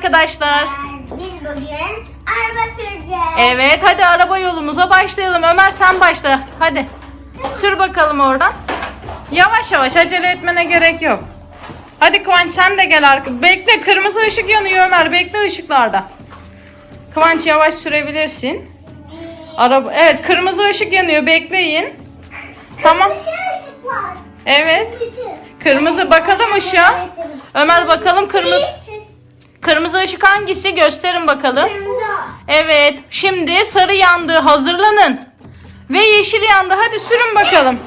arkadaşlar. Biz bugün araba süreceğiz. Evet hadi araba yolumuza başlayalım. Ömer sen başla. Hadi. Sür bakalım oradan. Yavaş yavaş acele etmene gerek yok. Hadi Kıvanç sen de gel arka. Bekle kırmızı ışık yanıyor Ömer. Bekle ışıklarda. Kıvanç yavaş sürebilirsin. Araba evet kırmızı ışık yanıyor. Bekleyin. Tamam. Evet. Kırmızı bakalım ışığa. Ömer bakalım kırmızı kırmızı ışık hangisi? Gösterin bakalım. Kırmızı. Evet. Şimdi sarı yandı. Hazırlanın. Ve yeşil yandı. Hadi sürün bakalım.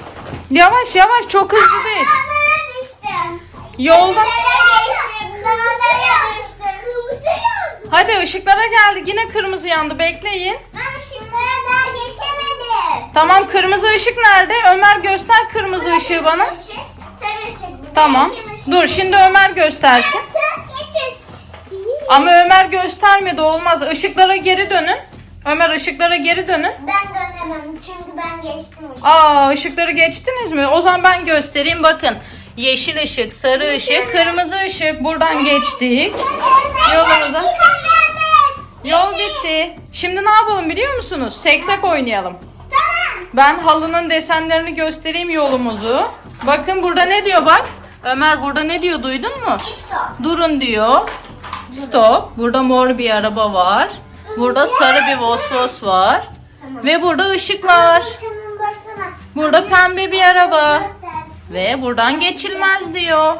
Yavaş yavaş çok hızlı değil. Yolda. Hadi ışıklara geldi. Yine kırmızı yandı. Bekleyin. Ben ışıklara daha geçemedim. Tamam kırmızı ışık nerede? Ömer göster kırmızı ışığı bana. Sarı ışık. Tamam. Dur şimdi Ömer göstersin. Ama Ömer göstermedi olmaz. Işıklara geri dönün. Ömer ışıklara geri dönün. Ben dönemem çünkü ben geçtim. Aa ışıkları geçtiniz mi? O zaman ben göstereyim bakın. Yeşil ışık, sarı ışık, kırmızı ışık. Buradan geçtik. Yolumuza. Yol bitti. Şimdi ne yapalım biliyor musunuz? Seksek oynayalım. Tamam. Ben halının desenlerini göstereyim yolumuzu. Bakın burada ne diyor bak. Ömer burada ne diyor duydun mu? Durun diyor. Stop. Burada mor bir araba var. Burada sarı bir vosvos var. Ve burada ışıklar. Burada pembe bir araba. Ve buradan geçilmez diyor.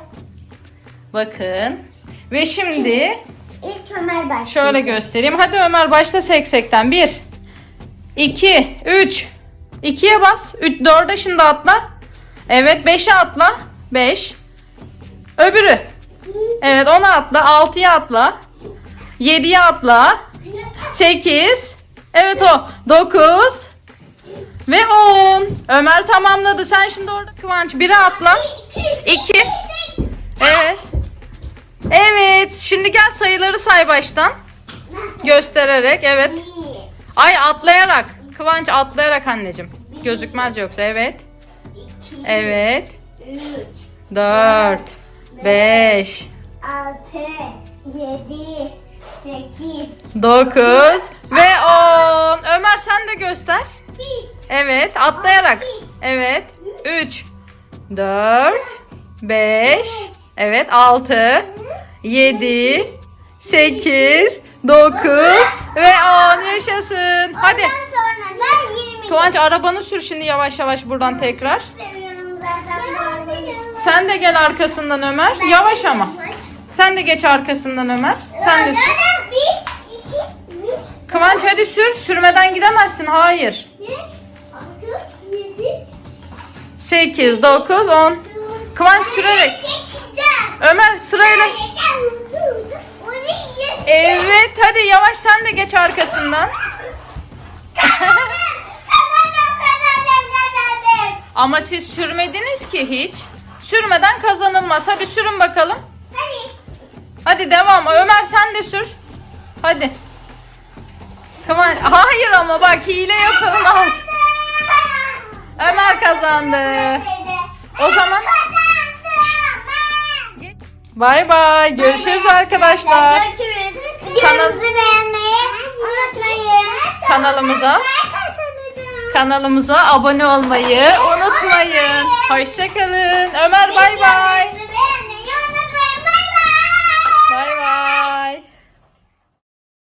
Bakın. Ve şimdi İlk Ömer başlıyor. şöyle göstereyim. Hadi Ömer başla seksekten. 1 2 3 2'ye bas. 3 4'e şimdi atla. Evet 5'e atla. 5 Öbürü. Evet 10'a atla. 6'ya atla. 7'ye atla. 8 Evet o. 9 ve 10. Ömer tamamladı. Sen şimdi orada Kıvanç 1'e atla. 2 Evet. Evet. Şimdi gel sayıları say baştan. Göstererek. Evet. Ay atlayarak. Kıvanç atlayarak anneciğim. Gözükmez yoksa. Evet. Evet. 3, 4 5 6, 7, 8, 9 ve 10. Ömer sen de göster. 1, Evet, atlayarak. Evet. 3 4 5 Evet, 6 7 8 9 ve 10 yaşasın. Hadi. Sonra da 20. Kıvanç arabanı sür şimdi yavaş yavaş buradan tekrar. Seviyorum zaten. Ben Sen de gel arkasından Ömer. Yavaş ama. Sen de geç arkasından Ömer. Sen de sür. 1, 2, 3, Kıvanç hadi sür. Sürmeden gidemezsin. Hayır. 5, 6, 7, 8 9 10. Kıvanç sürerek. Geçeceğim. Ömer sırayla. Evet hadi yavaş sen de geç arkasından. Ama siz sürmediniz ki hiç. Sürmeden kazanılmaz. Hadi sürün bakalım. Hadi devam. Ömer sen de sür. Hadi. Kıvanç. Hayır ama bak hile yapılmaz. Ömer kazandı. O zaman bay bay. Görüşürüz arkadaşlar. Görüşürüz. Kanal- Videomuzu beğenmeyi unutmayın. Kanalımıza- Kanalımıza abone olmayı unutmayın. Hoşçakalın. Ömer bay bay.